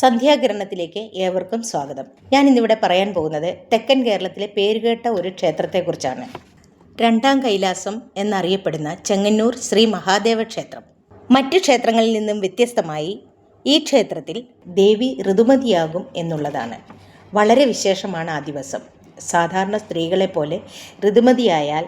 സന്ധ്യാകിരണത്തിലേക്ക് ഏവർക്കും സ്വാഗതം. ഞാൻ ഇന്നിവിടെ പറയാൻ പോകുന്നത് തെക്കൻ കേരളത്തിലെ പേരുകേട്ട ഒരു ക്ഷേത്രത്തെക്കുറിച്ചാണ്. രണ്ടാം കൈലാസം എന്നറിയപ്പെടുന്ന ചെങ്ങന്നൂർ ശ്രീ മഹാദേവ ക്ഷേത്രം. മറ്റ് ക്ഷേത്രങ്ങളിൽ നിന്നും വ്യത്യസ്തമായി ഈ ക്ഷേത്രത്തിൽ ദേവി ഋതുമതിയാകും എന്നുള്ളതാണ്. വളരെ വിശേഷമാണ് ആ ദിവസം. സാധാരണ സ്ത്രീകളെ പോലെ ഋതുമതിയായാൽ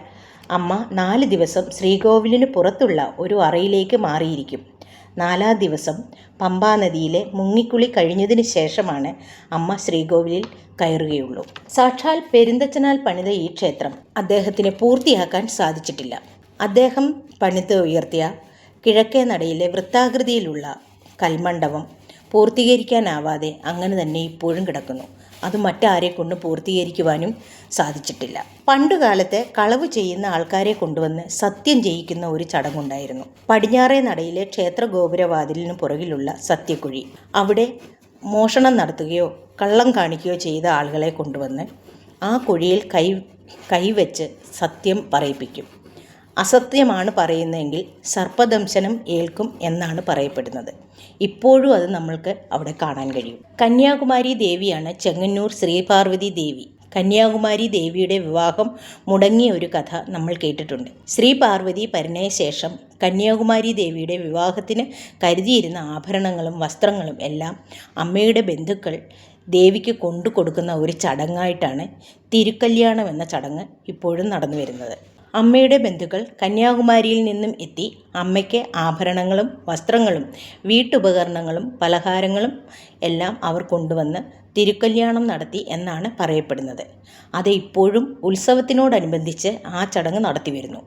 അമ്മ നാല് ദിവസം ശ്രീകോവിലിന് പുറത്തുള്ള ഒരു അറയിലേക്ക് മാറിയിരിക്കും. നാലാം ദിവസം പമ്പാ നദിയിലെ മുങ്ങിക്കുളി കഴിഞ്ഞതിന് ശേഷമാണ് അമ്മ ശ്രീകോവിലിൽ കയറുകയുള്ളൂ. സാക്ഷാൽ പെരുന്തച്ചനാൽ പണിത ഈ ക്ഷേത്രം അദ്ദേഹത്തിന് പൂർത്തിയാക്കാൻ സാധിച്ചിട്ടില്ല. അദ്ദേഹം പണിത് ഉയർത്തിയ കിഴക്കേ നടയിലെ വൃത്താകൃതിയിലുള്ള കൽമണ്ഡപം പൂർത്തീകരിക്കാനാവാതെ അങ്ങനെ തന്നെ ഇപ്പോഴും കിടക്കുന്നു. അത് മറ്റാരെ കൊണ്ട് പൂർത്തീകരിക്കുവാനും സാധിച്ചിട്ടില്ല. പണ്ടുകാലത്തെ കളവ് ചെയ്യുന്ന ആൾക്കാരെ കൊണ്ടുവന്ന് സത്യം ചെയ്യിക്കുന്ന ഒരു ചടങ്ങുണ്ടായിരുന്നു. പടിഞ്ഞാറേ നടയിലെ ക്ഷേത്ര ഗോപുരവാതിലിന് പുറകിലുള്ള സത്യക്കുഴി. അവിടെ മോഷണം നടത്തുകയോ കള്ളം കാണിക്കുകയോ ചെയ്ത ആളുകളെ കൊണ്ടുവന്ന് ആ കുഴിയിൽ കൈ കൈവച്ച് സത്യം പറയിപ്പിക്കും. അസത്യമാണ് പറയുന്നതെങ്കിൽ സർപ്പദംശനം ഏൽക്കും എന്നാണ് പറയപ്പെടുന്നത്. ഇപ്പോഴും അത് നമ്മൾക്ക് അവിടെ കാണാൻ കഴിയും. കന്യാകുമാരി ദേവിയാണ് ചെങ്ങന്നൂർ ശ്രീപാർവതി ദേവി. കന്യാകുമാരി ദേവിയുടെ വിവാഹം മുടങ്ങിയ ഒരു കഥ നമ്മൾ കേട്ടിട്ടുണ്ട്. ശ്രീ പാർവതി പരിണയ ശേഷം കന്യാകുമാരി ദേവിയുടെ വിവാഹത്തിന് കരുതിയിരുന്ന ആഭരണങ്ങളും വസ്ത്രങ്ങളും എല്ലാം അമ്മയുടെ ബന്ധുക്കൾ ദേവിക്ക് കൊണ്ടു കൊടുക്കുന്ന ഒരു ചടങ്ങായിട്ടാണ് തിരുക്കല്യാണം എന്ന ചടങ്ങ് ഇപ്പോഴും നടന്നു വരുന്നത് അമ്മയുടെ ബന്ധുക്കൾ കന്യാകുമാരിയിൽ നിന്നും എത്തി അമ്മയ്ക്ക് ആഭരണങ്ങളും വസ്ത്രങ്ങളും വീട്ടുപകരണങ്ങളും പലഹാരങ്ങളും എല്ലാം അവർ കൊണ്ടുവന്ന് തിരുക്കല്യാണം നടത്തി എന്നാണ് പറയപ്പെടുന്നത്. അത് ഇപ്പോഴും ഉത്സവത്തിനോടനുബന്ധിച്ച് ആ ചടങ്ങ് നടത്തി വരുന്നു.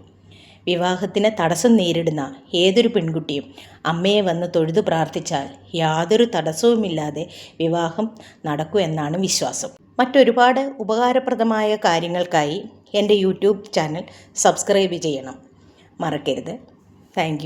വിവാഹത്തിന് തടസ്സം നേരിടുന്ന ഏതൊരു പെൺകുട്ടിയും അമ്മയെ വന്ന് തൊഴുതു പ്രാർത്ഥിച്ചാൽ യാതൊരു തടസ്സവുമില്ലാതെ വിവാഹം നടക്കൂ എന്നാണ് വിശ്വാസം. മറ്റൊരുപാട് ഉപകാരപ്രദമായ കാര്യങ്ങൾക്കായി എന്റെ യൂട്യൂബ് ചാനൽ സബ്സ്ക്രൈബ് ചെയ്യണം. മറക്കരുത്. താങ്ക്